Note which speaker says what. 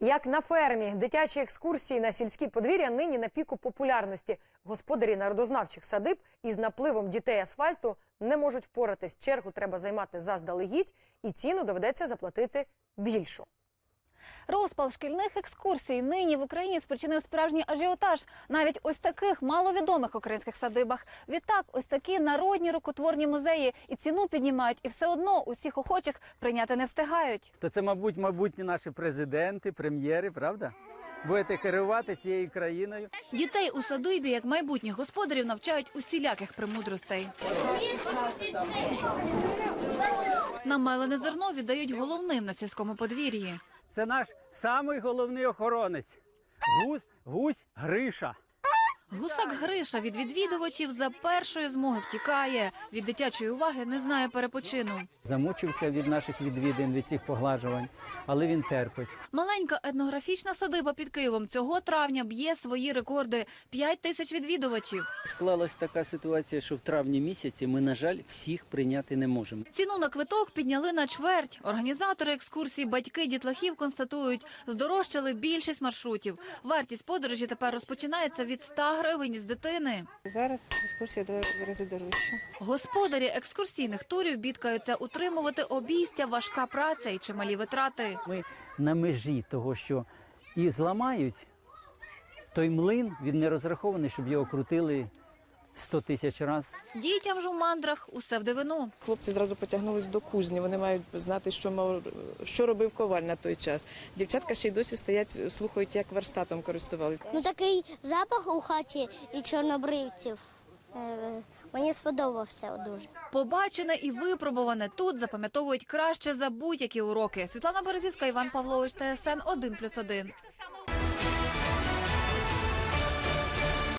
Speaker 1: Як на фермі, дитячі екскурсії на сільські подвір'я нині на піку популярності. Господарі народознавчих садиб із напливом дітей асфальту не можуть впоратись. Чергу треба займати заздалегідь, і ціну доведеться заплатити більшу.
Speaker 2: Розпал шкільних екскурсій нині в Україні спричинив справжній ажіотаж навіть ось таких маловідомих українських садибах. Відтак, ось такі народні рукотворні музеї і ціну піднімають, і все одно усіх охочих прийняти не встигають.
Speaker 3: То це, мабуть, майбутні наші президенти, прем'єри, правда? Будете керувати цією країною.
Speaker 2: Дітей у садибі, як майбутніх господарів, навчають усіляких премудростей. Намелене зерно віддають головним на сільському подвір'ї.
Speaker 3: Це наш самий головний охоронець. Гусь, гусь Гриша.
Speaker 2: Гусак Гриша від відвідувачів за першої змоги втікає. Від дитячої уваги не знає перепочину.
Speaker 3: Замучився від наших відвідин, від цих поглажувань, але він терпить.
Speaker 2: Маленька етнографічна садиба під Києвом цього травня б'є свої рекорди – 5 тисяч відвідувачів.
Speaker 4: Склалась така ситуація, що в травні місяці ми, на жаль, всіх прийняти не можемо.
Speaker 2: Ціну на квиток підняли на чверть. Організатори екскурсій батьки дітлахів констатують, здорожчали більшість маршрутів. Вартість подорожі тепер розпочинається від 100 гривень з дитини.
Speaker 5: Зараз екскурсія два рази дорожча.
Speaker 2: Господарі екскурсійних турів бідкаються утримувати обійстя, важка праця і чималі витрати.
Speaker 3: Ми на межі того, що і зламають той млин, він не розрахований, щоб його крутили 100 тисяч разів.
Speaker 2: Дітям ж у мандрах усе в дивину.
Speaker 5: Хлопці зразу потягнулись до кузні. Вони мають знати, що мав що робив коваль на той час. Дівчатка ще й досі стоять, слухають, як верстатом користувалися.
Speaker 6: Ну такий запах у хаті і чорнобривців. е, Мені сподобався дуже.
Speaker 2: Побачене і випробуване тут запам'ятовують краще за будь-які уроки. Світлана Березівська, Іван Павлович, ТСН 1+,1.